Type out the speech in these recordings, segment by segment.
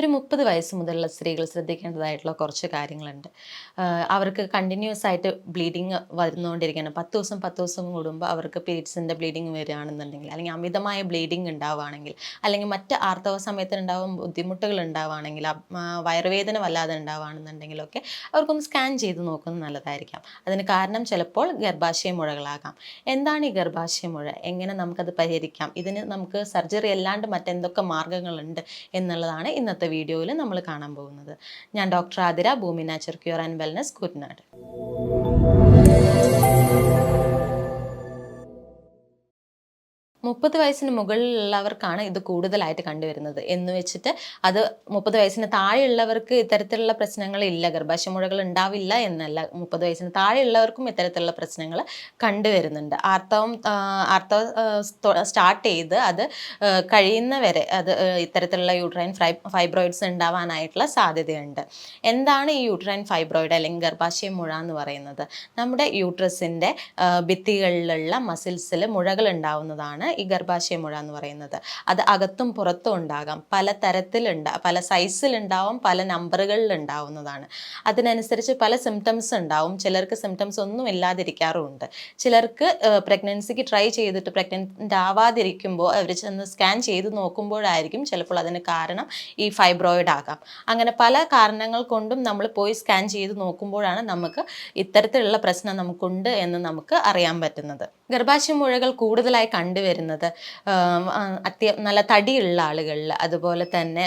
ഒരു മുപ്പത് വയസ്സ് മുതലുള്ള സ്ത്രീകൾ ശ്രദ്ധിക്കേണ്ടതായിട്ടുള്ള കുറച്ച് കാര്യങ്ങളുണ്ട്. അവർക്ക് കണ്ടിന്യൂസ് ആയിട്ട് ബ്ലീഡിങ് വന്നുകൊണ്ടിരിക്കുകയാണ് പത്ത് ദിവസം പത്ത് ദിവസം കൂടുമ്പോൾ അവർക്ക് പീരീഡ്സിന്റെ ബ്ലീഡിങ് വരികയാണെന്നുണ്ടെങ്കിൽ അല്ലെങ്കിൽ അമിതമായ ബ്ലീഡിങ് ഉണ്ടാവുകയാണെങ്കിൽ അല്ലെങ്കിൽ മറ്റ് ആർത്തവ സമയത്ത് ഉണ്ടാവും ബുദ്ധിമുട്ടുകൾ ഉണ്ടാവുകയാണെങ്കിൽ വയറുവേദന വല്ലാതെ ഉണ്ടാവുകയാണെന്നുണ്ടെങ്കിലൊക്കെ അവർക്കൊന്ന് സ്കാൻ ചെയ്ത് നോക്കുന്നത് നല്ലതായിരിക്കാം. അതിന് കാരണം ചിലപ്പോൾ ഗർഭാശയ മുഴകളാകാം. എന്താണ് ഈ ഗർഭാശയ മുഴ? എങ്ങനെ നമുക്കത് പരിഹരിക്കാം? ഇതിന് നമുക്ക് സർജറി അല്ലാണ്ട് മറ്റെന്തൊക്കെ മാർഗങ്ങളുണ്ട് എന്നുള്ളതാണ് ഇന്നത്തെ വീഡിയോയിൽ നമ്മൾ കാണാൻ പോകുന്നത്. ഞാൻ doctor Athira Bhoomi nature cure and wellness Koottanad. മുപ്പത് വയസ്സിന് മുകളിലുള്ളവർക്കാണ് ഇത് കൂടുതലായിട്ട് കണ്ടുവരുന്നത്. എന്ന് വെച്ചിട്ട് അത് മുപ്പത് വയസ്സിന് താഴെയുള്ളവർക്ക് ഇത്തരത്തിലുള്ള പ്രശ്നങ്ങൾ ഇല്ല. ഗർഭാശയമുഴകൾ ഉണ്ടാവില്ല എന്നല്ല. മുപ്പത് വയസ്സിന് താഴെയുള്ളവർക്കും ഇത്തരത്തിലുള്ള പ്രശ്നങ്ങൾ കണ്ടുവരുന്നുണ്ട്. ആർത്തവം ആർത്തവ സ്റ്റാർട്ട് ചെയ്ത് അത് കഴിയുന്നവരെ അത് ഇത്തരത്തിലുള്ള യൂട്രൈൻ ഫൈബ്രോയിഡ്സ് ഉണ്ടാവാനായിട്ടുള്ള സാധ്യതയുണ്ട്. എന്താണ് ഈ യൂട്രൈൻ ഫൈബ്രോയിഡ് അല്ലെങ്കിൽ ഗർഭാശയ മുഴ എന്ന് പറയുന്നത്? നമ്മുടെ യൂട്രസിന്റെ ഭിത്തികളിലുള്ള മസിൽസിൽ മുഴകൾ ഉണ്ടാവുന്നതാണ് ഈ ഗർഭാശയ മുഴ എന്ന് പറയുന്നത്. അത് അകത്തും പുറത്തും ഉണ്ടാകാം. പല തരത്തിലുണ്ടാ പല സൈസിലുണ്ടാവും പല നമ്പറുകളിൽ ഉണ്ടാവുന്നതാണ് അതിനനുസരിച്ച് പല സിംറ്റംസ് ഉണ്ടാവും. ചിലർക്ക് സിംറ്റംസ് ഒന്നും ഇല്ലാതിരിക്കാറുമുണ്ട്. ചിലർക്ക് പ്രഗ്നൻസിക്ക് ട്രൈ ചെയ്തിട്ട് പ്രഗ്നന്റ് ആവാതിരിക്കുമ്പോൾ അവർ ചെന്ന് സ്കാൻ ചെയ്ത് നോക്കുമ്പോഴായിരിക്കും ചിലപ്പോൾ അതിന് കാരണം ഈ ഫൈബ്രോയിഡ് ആകാം. അങ്ങനെ പല കാരണങ്ങൾ കൊണ്ടും നമ്മൾ പോയി സ്കാൻ ചെയ്ത് നോക്കുമ്പോഴാണ് നമുക്ക് ഇത്തരത്തിലുള്ള പ്രശ്നം നമുക്കുണ്ട് എന്ന് നമുക്ക് അറിയാൻ പറ്റുന്നത്. ഗർഭാശയ മുഴകൾ കൂടുതലായി കണ്ടുവരുന്നത് അത്യ നല്ല തടിയുള്ള ആളുകളിൽ അതുപോലെ തന്നെ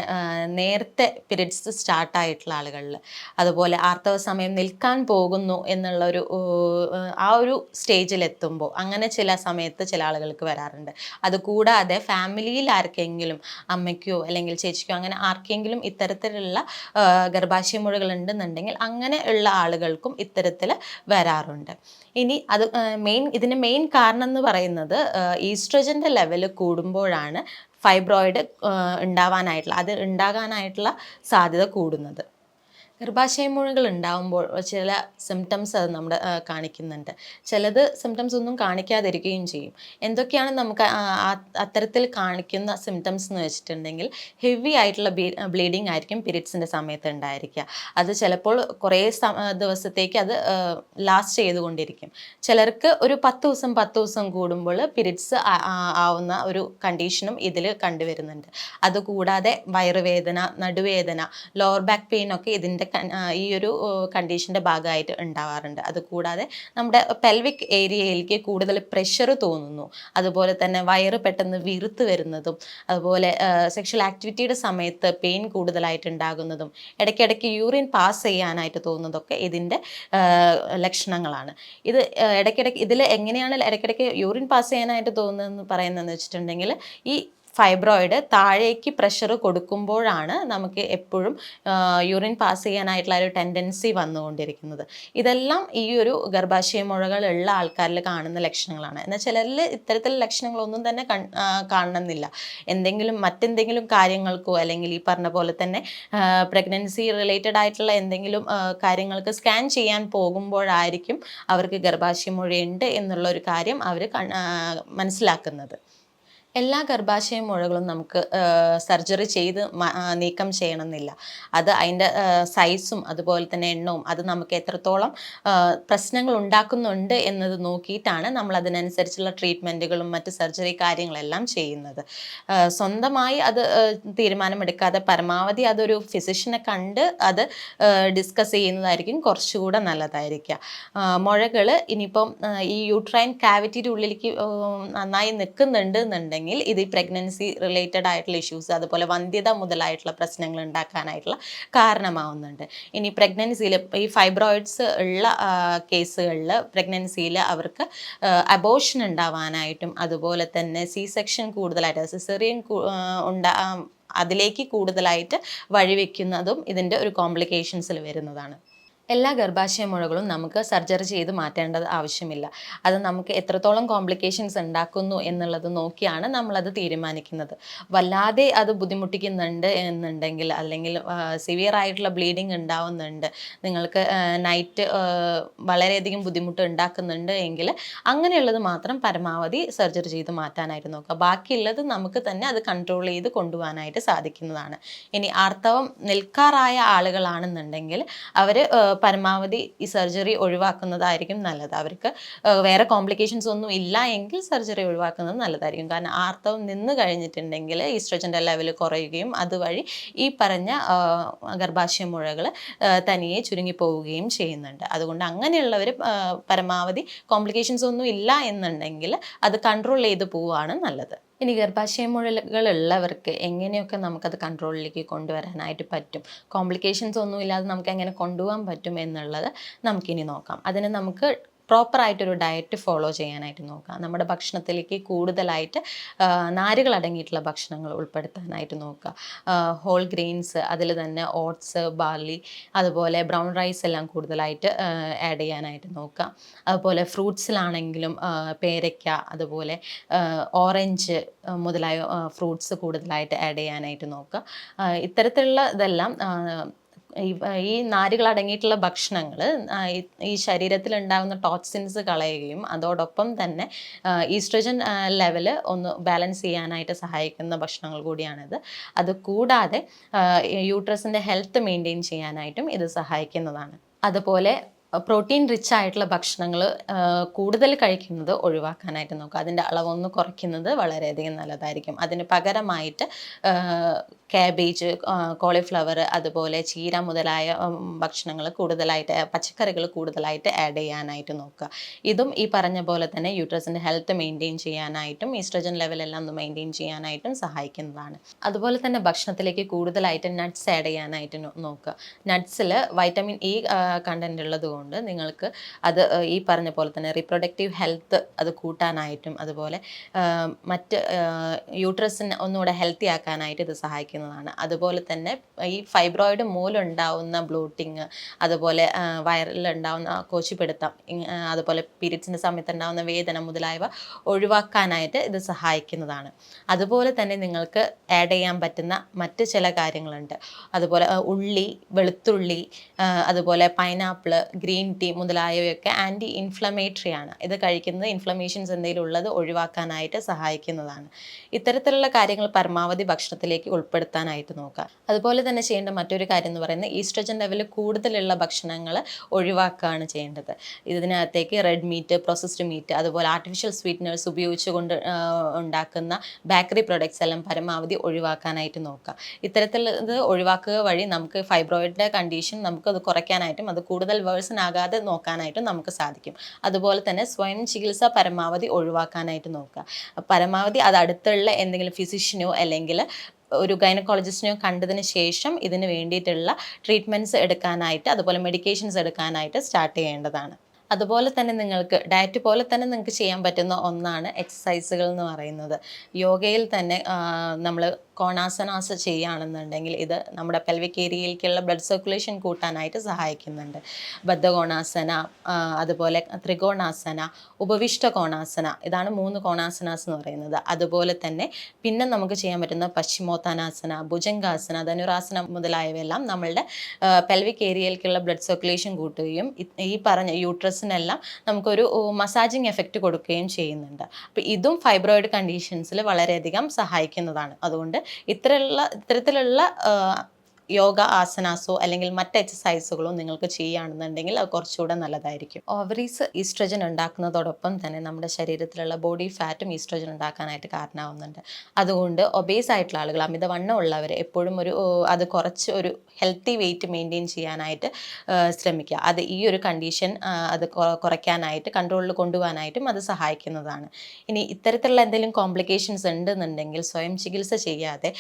നേരത്തെ പീരീഡ്സ് സ്റ്റാർട്ടായിട്ടുള്ള ആളുകളിൽ അതുപോലെ ആർത്തവ സമയം നിൽക്കാൻ പോകുന്നു എന്നുള്ള ഒരു ആ ഒരു സ്റ്റേജിലെത്തുമ്പോൾ അങ്ങനെ ചില സമയത്ത് ചില ആളുകൾക്ക് വരാറുണ്ട്. അതുകൂടാതെ ഫാമിലിയിൽ ആർക്കെങ്കിലും അമ്മയ്ക്കോ അല്ലെങ്കിൽ ചേച്ചിക്കോ അങ്ങനെ ആർക്കെങ്കിലും ഇത്തരത്തിലുള്ള ഗർഭാശയ മുഴകൾ ഉണ്ടെന്നുണ്ടെങ്കിൽ അങ്ങനെ ഉള്ള ആളുകൾക്കും ഇത്തരത്തിൽ വരാറുണ്ട്. ഇനി അത് മെയിൻ ഇതിന് മെയിൻ കാരണം എന്ന് പറയുന്നത് ഈസ്ട്രജന്റെ ലെവൽ കൂടുമ്പോഴാണ് ഫൈബ്രോയിഡ് ഉണ്ടാവാനായിട്ടുള്ള അത് ഉണ്ടാകാനായിട്ടുള്ള സാധ്യത കൂടുന്നത്. ഗർഭാശയ മുഴകൾ ഉണ്ടാകുമ്പോൾ ചില സിംറ്റംസ് അത് നമ്മുടെ കാണിക്കുന്നുണ്ട്. ചിലത് സിംറ്റംസ് ഒന്നും കാണിക്കാതിരിക്കുകയും ചെയ്യും. എന്തൊക്കെയാണ് നമുക്ക് അത്തരത്തിൽ കാണിക്കുന്ന സിംറ്റംസ് എന്ന് വെച്ചിട്ടുണ്ടെങ്കിൽ ഹെവി ആയിട്ടുള്ള ബ്ലീഡിങ് ആയിരിക്കും പീരീഡ്സിന്റെ സമയത്ത് ഉണ്ടായിരിക്കുക. അത് ചിലപ്പോൾ കുറേ ദിവസത്തേക്ക് അത് ലാസ്റ്റ് ചെയ്തുകൊണ്ടിരിക്കും. ചിലർക്ക് ഒരു പത്ത് ദിവസം പത്ത് ദിവസം കൂടുമ്പോൾ പീരീഡ്സ് ആവുന്ന ഒരു കണ്ടീഷനും ഇതിൽ കണ്ടുവരുന്നുണ്ട്. അതുകൂടാതെ വയറുവേദന നടുവേദന ലോവർ ബാക്ക് പെയിൻ ഒക്കെ ഇതിന്റെ ഈ ഒരു കണ്ടീഷന്റെ ഭാഗമായിട്ട് ഉണ്ടാവാറുണ്ട്. അതുകൂടാതെ നമ്മുടെ പെൽവിക് ഏരിയയിലേക്ക് കൂടുതൽ പ്രഷർ തോന്നുന്നു. അതുപോലെ തന്നെ വയറ് പെട്ടെന്ന് വീർത്ത് വരുന്നതും അതുപോലെ സെക്ഷൽ ആക്ടിവിറ്റിയുടെ സമയത്ത് പെയിൻ കൂടുതലായിട്ട് ഉണ്ടാകുന്നതും ഇടയ്ക്കിടയ്ക്ക് യൂറിൻ പാസ് ചെയ്യാനായിട്ട് തോന്നുന്നതൊക്കെ ഇതിന്റെ ലക്ഷണങ്ങളാണ്. ഇത് ഇടയ്ക്കിടയ്ക്ക് ഇതിൽ എങ്ങനെയാണ് ഇടയ്ക്കിടയ്ക്ക് യൂറിൻ പാസ് ചെയ്യാനായിട്ട് തോന്നുന്നതെന്ന് പറയുന്നതെന്ന് വെച്ചിട്ടുണ്ടെങ്കിൽ ഈ ഫൈബ്രോയിഡ് താഴേക്ക് പ്രഷർ കൊടുക്കുമ്പോഴാണ് നമുക്ക് എപ്പോഴും യൂറിൻ പാസ് ചെയ്യാനായിട്ടുള്ള ഒരു ടെൻഡൻസി വന്നുകൊണ്ടിരിക്കുന്നത്. ഇതെല്ലാം ഈ ഒരു ഗർഭാശയ മുഴകൾ ഉള്ള ആൾക്കാരിൽ കാണുന്ന ലക്ഷണങ്ങളാണ്. എന്നാൽ ചിലരിൽ ഇത്തരത്തിലുള്ള ലക്ഷണങ്ങളൊന്നും തന്നെ കാണണമെന്നില്ല. എന്തെങ്കിലും മറ്റെന്തെങ്കിലും കാര്യങ്ങൾക്കോ അല്ലെങ്കിൽ ഈ പറഞ്ഞ പോലെ തന്നെ പ്രഗ്നൻസി റിലേറ്റഡ് ആയിട്ടുള്ള എന്തെങ്കിലും കാര്യങ്ങൾക്ക് സ്കാൻ ചെയ്യാൻ പോകുമ്പോഴായിരിക്കും അവർക്ക് ഗർഭാശയ മുഴയുണ്ട് എന്നുള്ള ഒരു കാര്യം അവർ മനസ്സിലാക്കുന്നത്. എല്ലാ ഗർഭാശയ മുഴകളും നമുക്ക് സർജറി ചെയ്ത് നീക്കം ചെയ്യണമെന്നില്ല. അത് അതിന്റെ സൈസും അതുപോലെ തന്നെ എണ്ണവും അത് നമുക്ക് എത്രത്തോളം പ്രശ്നങ്ങൾ ഉണ്ടാക്കുന്നുണ്ട് എന്നത് നോക്കിയിട്ടാണ് നമ്മൾ അതിനനുസരിച്ചുള്ള ട്രീറ്റ്മെന്റുകളും മറ്റ് സർജറി കാര്യങ്ങളെല്ലാം ചെയ്യുന്നത്. സ്വന്തമായി അത് തീരുമാനമെടുക്കാതെ പരമാവധി അതൊരു ഫിസിഷ്യനെ കണ്ട് അത് ഡിസ്കസ് ചെയ്യുന്നതായിരിക്കും കുറച്ചുകൂടെ നല്ലതായിരിക്കുക. മുഴകൾ ഇനിയിപ്പം ഈ യൂട്രൈൻ കാവിറ്റിയുടെ ഉള്ളിലേക്ക് നന്നായി നിൽക്കുന്നുണ്ട് എന്നുണ്ടെങ്കിൽ ഇത് ഈ പ്രഗ്നൻസി റിലേറ്റഡ് ആയിട്ടുള്ള ഇഷ്യൂസ് അതുപോലെ വന്ധ്യത മുതലായിട്ടുള്ള പ്രശ്നങ്ങൾ ഉണ്ടാക്കാനായിട്ടുള്ള കാരണമാവുന്നുണ്ട്. ഇനി പ്രഗ്നൻസിയിൽ ഈ ഫൈബ്രോയിഡ്സ് ഉള്ള കേസുകളിൽ പ്രഗ്നൻസിയിൽ അവർക്ക് അബോഷൻ ഉണ്ടാവാനായിട്ടും അതുപോലെ തന്നെ സി സെക്ഷൻ കൂടുതലായിട്ട് സിസറിയൻ ഉണ്ടാ അതിലേക്ക് കൂടുതലായിട്ട് വഴിവെക്കുന്നതും ഇതിന്റെ ഒരു കോംപ്ലിക്കേഷൻസിൽ വരുന്നതാണ്. എല്ലാ ഗർഭാശയ മുഴകളും നമുക്ക് സർജറി ചെയ്ത് മാറ്റേണ്ടത് ആവശ്യമില്ല. അത് നമുക്ക് എത്രത്തോളം കോംപ്ലിക്കേഷൻസ് ഉണ്ടാക്കുന്നു എന്നുള്ളത് നോക്കിയാണ് നമ്മളത് തീരുമാനിക്കുന്നത്. വല്ലാതെ അത് ബുദ്ധിമുട്ടിക്കുന്നുണ്ട് എന്നുണ്ടെങ്കിൽ അല്ലെങ്കിൽ സിവിയർ ആയിട്ടുള്ള ബ്ലീഡിങ് ഉണ്ടാവുന്നുണ്ട് നിങ്ങൾക്ക് നൈറ്റ് വളരെയധികം ബുദ്ധിമുട്ട് ഉണ്ടാക്കുന്നുണ്ട് എങ്കിൽ അങ്ങനെയുള്ളത് മാത്രം പരമാവധി സർജറി ചെയ്ത് മാറ്റാനായിട്ട് നോക്കുക. ബാക്കിയുള്ളത് നമുക്ക് തന്നെ അത് കൺട്രോൾ ചെയ്ത് കൊണ്ടുപോകാനായിട്ട് സാധിക്കുന്നതാണ്. ഇനി ആർത്തവം നിൽക്കാറായ ആളുകളാണെന്നുണ്ടെങ്കിൽ അവർ പരമാവധി ഈ സർജറി ഒഴിവാക്കുന്നതായിരിക്കും നല്ലത്. അവർക്ക് വേറെ കോംപ്ലിക്കേഷൻസ് ഒന്നും ഇല്ല എങ്കിൽ സർജറി ഒഴിവാക്കുന്നത് നല്ലതായിരിക്കും. കാരണം ആർത്തവം നിന്ന് കഴിഞ്ഞിട്ടുണ്ടെങ്കിൽ ഈസ്ട്രജന്റെ ലെവൽ കുറയുകയും അതുവഴി ഈ പറഞ്ഞ ഗർഭാശയ മുഴകൾ തനിയെ ചുരുങ്ങി പോവുകയും ചെയ്യുന്നുണ്ട്. അതുകൊണ്ട് അങ്ങനെയുള്ളവർ പരമാവധി കോംപ്ലിക്കേഷൻസ് ഒന്നും ഇല്ല എന്നുണ്ടെങ്കിൽ അത് കൺട്രോൾ ചെയ്ത് പോവുകയാണ് നല്ലത്. ഇനി ഗർഭാശയ മുഴലുകളുള്ളവർക്ക് എങ്ങനെയൊക്കെ നമുക്കത് കൺട്രോളിലേക്ക് കൊണ്ടുവരാനായിട്ട് പറ്റും? കോംപ്ലിക്കേഷൻസ് ഒന്നും ഇല്ലാതെ നമുക്ക് എങ്ങനെ കൊണ്ടുപോകാൻ പറ്റും എന്നുള്ളത് നമുക്കിനി നോക്കാം. അതിന് നമുക്ക് പ്രോപ്പറായിട്ടൊരു ഡയറ്റ് ഫോളോ ചെയ്യാനായിട്ട് നോക്കുക നമ്മുടെ ഭക്ഷണത്തിലേക്ക് കൂടുതലായിട്ട് നാരുകൾ അടങ്ങിയിട്ടുള്ള ഭക്ഷണങ്ങൾ ഉൾപ്പെടുത്താനായിട്ട് നോക്കുക ഹോൾ ഗ്രെയിൻസ് അതിൽ തന്നെ ഓട്സ് ബാർലി അതുപോലെ ബ്രൗൺ റൈസ് എല്ലാം കൂടുതലായിട്ട് ആഡ് ചെയ്യാനായിട്ട് നോക്കുക അതുപോലെ ഫ്രൂട്ട്സിലാണെങ്കിലും പേരയ്ക്ക അതുപോലെ ഓറഞ്ച് മുതലായ ഫ്രൂട്ട്സ് കൂടുതലായിട്ട് ആഡ് ചെയ്യാനായിട്ട് നോക്കുക ഇത്തരത്തിലുള്ള ഇതെല്ലാം ഈ നാരുകൾ അടങ്ങിയിട്ടുള്ള ഭക്ഷണങ്ങൾ ഈ ശരീരത്തിൽ ഉണ്ടാകുന്ന ടോക്സിൻസ് കളയുകയും അതോടൊപ്പം തന്നെ ഈസ്ട്രജൻ ലെവൽ ഒന്ന് ബാലൻസ് ചെയ്യാനായിട്ട് സഹായിക്കുന്ന ഭക്ഷണങ്ങൾ കൂടിയാണിത്. അത് കൂടാതെ യൂട്രസിന്റെ ഹെൽത്ത് മെയിന്റെയിൻ ചെയ്യാനായിട്ടും ഇത് സഹായിക്കുന്നതാണ്. അതുപോലെ പ്രോട്ടീൻ റിച്ച് ആയിട്ടുള്ള ഭക്ഷണങ്ങൾ കൂടുതൽ കഴിക്കുന്നത് ഒഴിവാക്കാനായിട്ട് നോക്കുക. അതിന്റെ അളവൊന്ന് കുറയ്ക്കുന്നത് വളരെയധികം നല്ലതായിരിക്കും. അതിന് പകരമായിട്ട് ക്യാബേജ് കോളിഫ്ലവർ അതുപോലെ ചീര മുതലായ ഭക്ഷണങ്ങൾ കൂടുതലായിട്ട് പച്ചക്കറികൾ കൂടുതലായിട്ട് ആഡ് ചെയ്യാനായിട്ട് നോക്കുക. ഇതും ഈ പറഞ്ഞ പോലെ തന്നെ യൂട്രസിന്റെ ഹെൽത്ത് മെയിന്റെയിൻ ചെയ്യാനായിട്ടും ഈസ്ട്രജൻ ലെവലെല്ലാം ഒന്ന് മെയിന്റെയിൻ ചെയ്യാനായിട്ടും സഹായിക്കുന്നതാണ്. അതുപോലെ തന്നെ ഭക്ഷണത്തിലേക്ക് കൂടുതലായിട്ട് നട്ട്സ് ആഡ് ചെയ്യാനായിട്ട് നോക്കുക. നട്ട്സിൽ വൈറ്റമിൻ ഇ കണ്ടന്റ് ഉള്ളത് കൊണ്ട് നിങ്ങൾക്ക് അത് ഈ പറഞ്ഞ പോലെ തന്നെ റീപ്രൊഡക്റ്റീവ് ഹെൽത്ത് അത് കൂട്ടാനായിട്ടും അതുപോലെ മറ്റ് യൂട്രസിന് ഒന്നുകൂടെ ഹെൽത്തി ആക്കാനായിട്ട് ഇത് സഹായിക്കുന്നതാണ്. അതുപോലെ തന്നെ ഈ ഫൈബ്രോയിഡ് മൂലമുണ്ടാവുന്ന ബ്ലൂട്ടിങ് അതുപോലെ വയറിലുണ്ടാവുന്ന കോശിപ്പിടുത്തം അതുപോലെ പീരീഡ്സിന്റെ സമയത്ത് ഉണ്ടാവുന്ന വേദന മുതലായവ ഒഴിവാക്കാനായിട്ട് ഇത് സഹായിക്കുന്നതാണ്. അതുപോലെ തന്നെ നിങ്ങൾക്ക് ആഡ് ചെയ്യാൻ പറ്റുന്ന മറ്റ് ചില കാര്യങ്ങളുണ്ട്. അതുപോലെ ഉള്ളി വെളുത്തുള്ളി അതുപോലെ പൈനാപ്പിൾ ഗ്രീൻ ടീ മുതലായവയൊക്കെ ആന്റി ഇൻഫ്ലമേറ്ററി ആണ്. ഇത് കഴിക്കുന്നത് ഇൻഫ്ലമേഷൻസ് എന്തെങ്കിലും ഉള്ളത് ഒഴിവാക്കാനായിട്ട് സഹായിക്കുന്നതാണ്. ഇത്തരത്തിലുള്ള കാര്യങ്ങൾ പരമാവധി ഭക്ഷണത്തിലേക്ക് ഉൾപ്പെടുത്താനായിട്ട് നോക്കുക. അതുപോലെ തന്നെ ചെയ്യേണ്ട മറ്റൊരു കാര്യം എന്ന് പറയുന്നത് ഈസ്ട്രജൻ ലെവൽ കൂടുതലുള്ള ഭക്ഷണങ്ങൾ ഒഴിവാക്കുകയാണ് ചെയ്യേണ്ടത്. ഇതിനകത്തേക്ക് റെഡ് മീറ്റ് പ്രോസസ്ഡ് മീറ്റ് അതുപോലെ ആർട്ടിഫിഷ്യൽ സ്വീറ്റ്നേഴ്സ് ഉപയോഗിച്ചുകൊണ്ട് ഉണ്ടാക്കുന്ന ബേക്കറി പ്രൊഡക്ട്സ് എല്ലാം പരമാവധി ഒഴിവാക്കാനായിട്ട് നോക്കുക. ഇത്തരത്തിൽ ഇത് ഒഴിവാക്കുക വഴി നമുക്ക് ഫൈബ്രോയിഡിന്റെ കണ്ടീഷൻ അത് കുറയ്ക്കാനായിട്ടും അത് കൂടുതൽ വേഴ്സൺ ആകാതെ നോക്കാനായിട്ട് നമുക്ക് സാധിക്കും. അതുപോലെ തന്നെ സ്വയം ചികിത്സ പരമാവധി ഒഴിവാക്കാനായിട്ട് നോക്കുക. പരമാവധി അത് അടുത്തുള്ള എന്തെങ്കിലും ഫിസിഷ്യനോ അല്ലെങ്കിൽ ഒരു ഗൈനക്കോളജിസ്റ്റിനെയോ കണ്ടതിന് ശേഷം ഇതിന് വേണ്ടിയിട്ടുള്ള ട്രീറ്റ്മെന്റ്സ് എടുക്കാനായിട്ട് അതുപോലെ മെഡിക്കേഷൻസ് എടുക്കാനായിട്ട് സ്റ്റാർട്ട് ചെയ്യേണ്ടതാണ്. അതുപോലെ തന്നെ നിങ്ങൾക്ക് ഡയറ്റ് പോലെ തന്നെ നിങ്ങൾക്ക് ചെയ്യാൻ പറ്റുന്ന ഒന്നാണ് എക്സസൈസുകൾ എന്ന് പറയുന്നത്. യോഗയിൽ തന്നെ നമ്മൾ കോണാസനാസ ചെയ്യുകയാണെന്നുണ്ടെങ്കിൽ ഇത് നമ്മുടെ പെൽവിക് ഏരിയയിലേക്കുള്ള ബ്ലഡ് സർക്കുലേഷൻ കൂട്ടാനായിട്ട് സഹായിക്കുന്നുണ്ട്. ബദ്ധകോണാസന അതുപോലെ ത്രികോണാസന ഉപവിഷ്ട കോണാസന ഇതാണ് മൂന്ന് കോണാസനാസ് എന്ന് പറയുന്നത്. അതുപോലെ തന്നെ പിന്നെ നമുക്ക് ചെയ്യാൻ പറ്റുന്ന പശ്ചിമോത്താനാസന ഭുജംഗാസന ധനുരാസന മുതലായവയെല്ലാം നമ്മളുടെ പെൽവിക് ഏരിയയിലേക്കുള്ള ബ്ലഡ് സർക്കുലേഷൻ കൂട്ടുകയും ഈ പറഞ്ഞ യൂട്രസിനെല്ലാം നമുക്കൊരു മസാജിങ് എഫക്റ്റ് കൊടുക്കുകയും ചെയ്യുന്നുണ്ട്. അപ്പോൾ ഇതും ഫൈബ്രോയിഡ് കണ്ടീഷൻസിൽ വളരെയധികം സഹായിക്കുന്നതാണ്. അതുകൊണ്ട് ഇത്തരമുള്ള ഇത്തരത്തിലുള്ള യോഗ ആസനാസോ അല്ലെങ്കിൽ മറ്റ് എക്സസൈസുകളോ നിങ്ങൾക്ക് ചെയ്യുകയാണെന്നുണ്ടെങ്കിൽ അത് കുറച്ചുകൂടെ നല്ലതായിരിക്കും. ഓവറീസ് ഈസ്ട്രജൻ ഉണ്ടാക്കുന്നതോടൊപ്പം തന്നെ നമ്മുടെ ശരീരത്തിലുള്ള ബോഡി ഫാറ്റും ഈസ്ട്രജൻ ഉണ്ടാക്കാനായിട്ട് കാരണമാവുന്നുണ്ട്. അതുകൊണ്ട് ഒബേസ് ആയിട്ടുള്ള ആളുകൾ അമിതവണ്ണം ഉള്ളവർ എപ്പോഴും ഒരു അത് കുറച്ച് ഒരു ഹെൽത്തി വെയിറ്റ് മെയിന്റെയിൻ ചെയ്യാനായിട്ട് ശ്രമിക്കുക. അത് ഈ ഒരു കണ്ടീഷൻ അത് കുറയ്ക്കാനായിട്ട് കൺട്രോളിൽ കൊണ്ടുപോകാനായിട്ടും അത് സഹായിക്കുന്നതാണ്. ഇനി ഇത്തരത്തിലുള്ള എന്തെങ്കിലും കോംപ്ലിക്കേഷൻസ് ഉണ്ടെന്നുണ്ടെങ്കിൽ സ്വയം ചികിത്സ ചെയ്യാതെ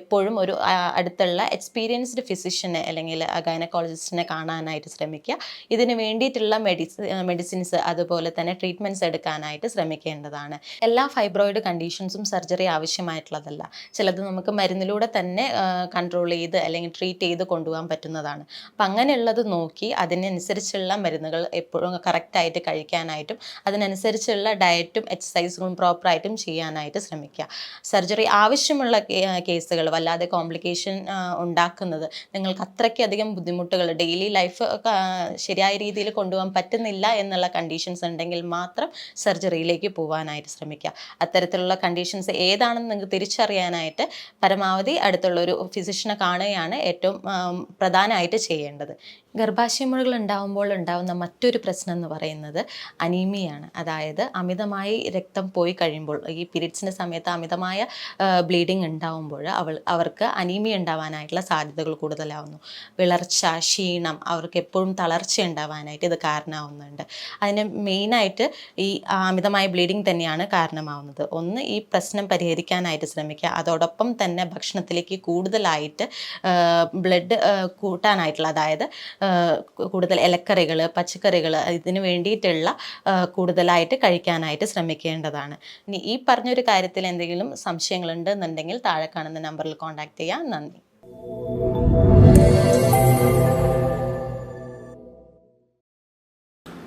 എപ്പോഴും ഒരു അടുത്തുള്ള എച്ച് എക്സ്പീരിയൻസ്ഡ് ഫിസിഷ്യനെ അല്ലെങ്കിൽ ഗൈനക്കോളജിസ്റ്റിനെ കാണാനായിട്ട് ശ്രമിക്കുക. ഇതിന് വേണ്ടിയിട്ടുള്ള മെഡിസി മെഡിസിൻസ് അതുപോലെ തന്നെ ട്രീറ്റ്മെന്റ്സ് എടുക്കാനായിട്ട് ശ്രമിക്കേണ്ടതാണ്. എല്ലാ ഫൈബ്രോയിഡ് കണ്ടീഷൻസും സർജറി ആവശ്യമായിട്ടുള്ളതല്ല. ചിലത് നമുക്ക് മരുന്നിലൂടെ തന്നെ കൺട്രോൾ ചെയ്ത് അല്ലെങ്കിൽ ട്രീറ്റ് ചെയ്ത് കൊണ്ടുപോകാൻ പറ്റുന്നതാണ്. അപ്പം അങ്ങനെയുള്ളത് നോക്കി അതിനനുസരിച്ചുള്ള മരുന്നുകൾ എപ്പോഴും കറക്റ്റായിട്ട് കഴിക്കാനായിട്ടും അതിനനുസരിച്ചുള്ള ഡയറ്റും എക്സസൈസുകളും പ്രോപ്പറായിട്ടും ചെയ്യാനായിട്ട് ശ്രമിക്കുക. സർജറി ആവശ്യമുള്ള കേസുകൾ വല്ലാതെ കോംപ്ലിക്കേഷൻ ഉണ്ടാക്കുന്നത്. നിങ്ങൾക്ക് അത്രയ്ക്കധികം ബുദ്ധിമുട്ടുകൾ ഡെയിലി ലൈഫ് ശരിയായ രീതിയിൽ കൊണ്ടുപോകാൻ പറ്റുന്നില്ല എന്നുള്ള കണ്ടീഷൻസ് ഉണ്ടെങ്കിൽ മാത്രം സർജറിയിലേക്ക് പോകാനായിട്ട് ശ്രമിക്കുക. അത്തരത്തിലുള്ള കണ്ടീഷൻസ് ഏതാണെന്ന് നിങ്ങൾക്ക് തിരിച്ചറിയാനായിട്ട് പരമാവധി അടുത്തുള്ള ഒരു ഫിസിഷ്യനെ കാണുകയാണ് ഏറ്റവും പ്രധാനമായിട്ട് ചെയ്യേണ്ടത്. ഗർഭാശയമുഴകൾ ഉണ്ടാകുമ്പോൾ ഉണ്ടാകുന്ന മറ്റൊരു പ്രശ്നം എന്ന് പറയുന്നത് അനീമിയാണ് അതായത് അമിതമായി രക്തം പോയി കഴിയുമ്പോൾ ഈ പീരീഡ്സിന്റെ സമയത്ത് അമിതമായ ബ്ലീഡിങ് ഉണ്ടാകുമ്പോൾ അവൾ അവർക്ക് അനീമിയ ഉണ്ടാവാനായിട്ടുള്ള സാധ്യതകൾ കൂടുതലാവുന്നു. വിളർച്ച ക്ഷീണം അവർക്ക് എപ്പോഴും തളർച്ച ഉണ്ടാവാനായിട്ട് ഇത് കാരണമാവുന്നുണ്ട്. അതിന് മെയിനായിട്ട് ഈ അമിതമായ ബ്ലീഡിങ് തന്നെയാണ് കാരണമാവുന്നത്. ഒന്ന് ഈ പ്രശ്നം പരിഹരിക്കാനായിട്ട് ശ്രമിക്കുക. അതോടൊപ്പം തന്നെ ഭക്ഷണത്തിലേക്ക് കൂടുതലായിട്ട് ബ്ലഡ് കൂട്ടാനായിട്ടുള്ള അതായത് കൂടുതൽ ഇലക്കറികൾ പച്ചക്കറികൾ ഇതിന് വേണ്ടിയിട്ടുള്ള കൂടുതലായിട്ട് കഴിക്കാനായിട്ട് ശ്രമിക്കേണ്ടതാണ്. ഇനി ഈ പറഞ്ഞൊരു കാര്യത്തിൽ എന്തെങ്കിലും സംശയങ്ങളുണ്ട് എന്നുണ്ടെങ്കിൽ താഴെ കാണുന്ന നമ്പറിൽ കോൺടാക്ട് ചെയ്യാം. നന്ദി. Thank you.